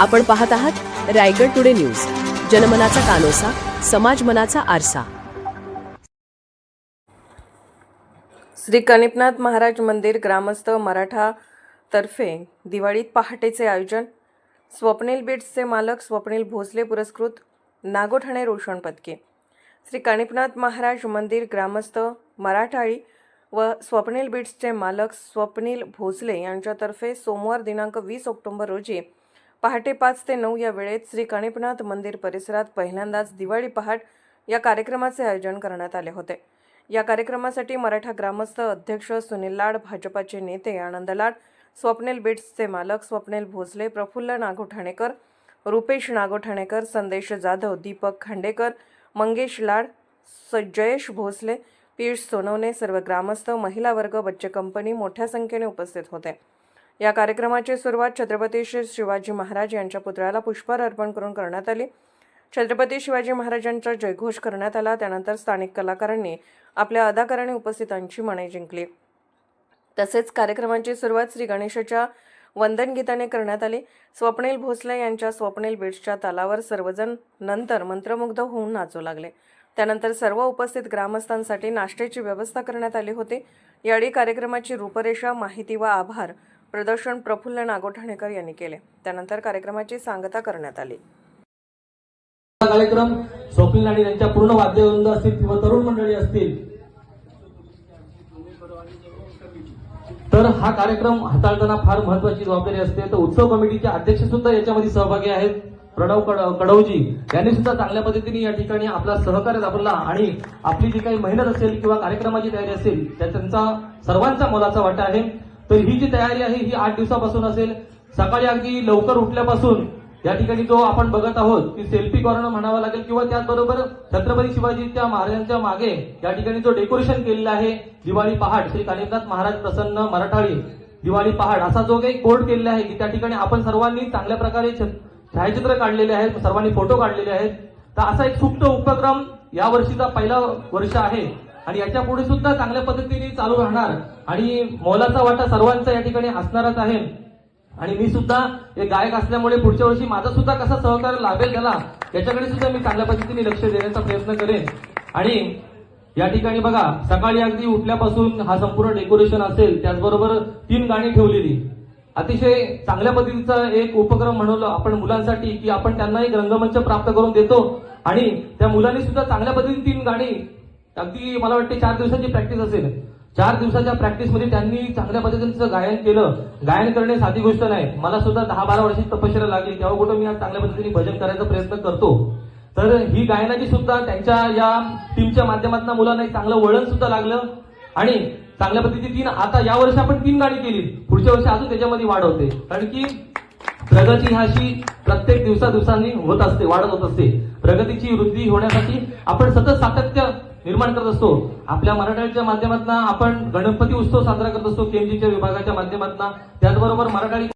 आपण पाहत आहात रायगड टुडे न्यूज. जनमनाचा कानोसा समाज मनाचा आरसा. श्री कनिपनाथ महाराज मंदिर ग्रामस्थ मराठा तर्फे दिवाळीत पहाटेचे आयोजन. स्वप्नील बीट्सचे मालक स्वप्नील भोसले पुरस्कृत नागोठाणे रोषण पदके. श्री कनिपनाथ महाराज मंदिर ग्रामस्थ मराठाळी व स्वप्नील बीट्सचे मालक स्वप्नील भोसले यांच्यातर्फे सोमवार दिनांक वीस ऑक्टोंबर रोजी पहाटे पाच ते नऊ या वेळेत श्री कणिपनाथ मंदिर परिसरात पहिल्यांदाच दिवाळी पहाट या कार्यक्रमाचे आयोजन करण्यात आले होते. या कार्यक्रमासाठी मराठा ग्रामस्थ अध्यक्ष सुनील लाड भाजपाचे नेते आनंद लाड स्वप्नील बिट्सचे मालक स्वप्नील भोसले प्रफुल्ल नागोठाणेकर रुपेश नागोठाणेकर संदेश जाधव दीपक खांडेकर मंगेश लाड स जयेश भोसले पियुष सोनवणे सर्व ग्रामस्थ महिला वर्ग बच्चे कंपनी मोठ्या संख्येने उपस्थित होते. या कार्यक्रमाची सुरुवात छत्रपती श्री शिवाजी महाराज यांच्या पुतळ्याला पुष्पहार अर्पण करून करण्यात आली. छत्रपती शिवाजी महाराजांचा जयघोष करण्यात आला. त्यानंतर स्थानिक कलाकारांनी आपल्या अदाकाराने उपस्थितांची मने जिंकली. तसेच कार्यक्रमाची सुरुवात श्री गणेशाच्या वंदन गीताने करण्यात आली. स्वप्नील भोसले यांच्या स्वप्नील बीट्सच्या तालावर सर्वजण नंतर मंत्रमुग्ध होऊन नाचू लागले. त्यानंतर सर्व उपस्थित ग्रामस्थांसाठी नाश्त्याची व्यवस्था करण्यात आली होती. यावेळी कार्यक्रमाची रूपरेषा माहिती व आभार प्रदर्शन प्रफुल्ल नागोठाणेकर यांनी केले. त्यानंतर कार्यक्रमाची सांगता करण्यात आली. हा कार्यक्रम स्वप्नील आणि यांच्या पूर्ण वाद्यवृंद असतील किंवा तरुण मंडळी असतील. तर हा कार्यक्रम हाताळताना फार महत्वाची जबाबदारी असते. तर उत्सव कमिटीचे अध्यक्ष सुद्धा याच्यामध्ये सहभागी आहेत. प्रणव कड- कडवजी यांनी सुद्धा चांगल्या पद्धतीने या ठिकाणी आपला सहकार्य दाखवला आणि आपली जी काही मेहनत असेल किंवा कार्यक्रमाची तयारी असेल त्या त्यांचा सर्वांचा मोलाचा वाटा आहे. तर ही जी तयारी आहे ही आठ दिवसापासून असेल. सकाळी अगदी लवकर उठल्यापासून या ठिकाणी जो आपण बघत आहोत की सेल्फी कॉर्नर म्हणावं लागेल किंवा त्याचबरोबर छत्रपती शिवाजीच्या महाराजांच्या मागे या ठिकाणी जो डेकोरेशन केलेला आहे दिवाळी पहाट श्री कालिदास महाराज प्रसन्न मराठाळी दिवाळी पहाट असा जो काही कोर्ट केलेला आहे की त्या ठिकाणी आपण सर्वांनी चांगल्या प्रकारे छ- छायाचित्र काढलेले आहेत सर्वांनी फोटो काढलेले आहेत. तर असा एक सुप्त उपक्रम या वर्षीचा पहिला वर्ष आहे. आणि याच्यापुढे सुद्धा चांगल्या पद्धतीने चालू राहणार. आणि मोलाचा वाटा सर्वांचा या ठिकाणी असणारच आहे. आणि मी सुद्धा एक गायक असल्यामुळे पुढच्या वर्षी माझा सुद्धा कसा सहकार्य लाभेल त्याला याच्याकडे सुद्धा मी चांगल्या पद्धतीने लक्ष देण्याचा प्रयत्न करेन. आणि या ठिकाणी बघा सकाळी अगदी उठल्यापासून हा संपूर्ण डेकोरेशन असेल त्याचबरोबर तीन गाणी ठेवलेली. अतिशय चांगल्या पद्धतीचा एक उपक्रम म्हणलो आपण मुलांसाठी की आपण त्यांना एक रंगमंच प्राप्त करून देतो. आणि त्या मुलांनी सुद्धा चांगल्या पद्धतीने तीन गाणी अगदी मला वाटते चार दिवसाची प्रॅक्टिस असेल. चार दिवसाच्या प्रॅक्टिसमध्ये त्यांनी चांगल्या पद्धतीचं गायन केलं. गायन करणे साधी गोष्ट नाही. मला सुद्धा दहा बारा वर्षाची तपश्चर्या लागली. तेव्हा कुठं मी आज चांगल्या पद्धतीने भजन करायचा प्रयत्न करतो. तर ही गायनाची सुद्धा त्यांच्या या टीमच्या माध्यमातून मुलांना एक चांगलं वळण सुद्धा लागलं. आणि चांगल्या पद्धतीने तीन आता या वर्षी आपण तीन गाणी केली. पुढच्या वर्षी अजून त्याच्यामध्ये वाढ होते. कारण की प्रगती ह्याशी अशी प्रत्येक दिवसा दिवसांनी होत असते वाढत होत असते. प्रगतीची वृद्धी होण्यासाठी आपण सतत सातत्य निर्माण करत असतो. आपल्या मराठ्याच्या माध्यमातून आपण गणपती उत्सव साजरा करत असतो केमजीच्या विभागाच्या माध्यमातून. त्याचबरोबर मराठी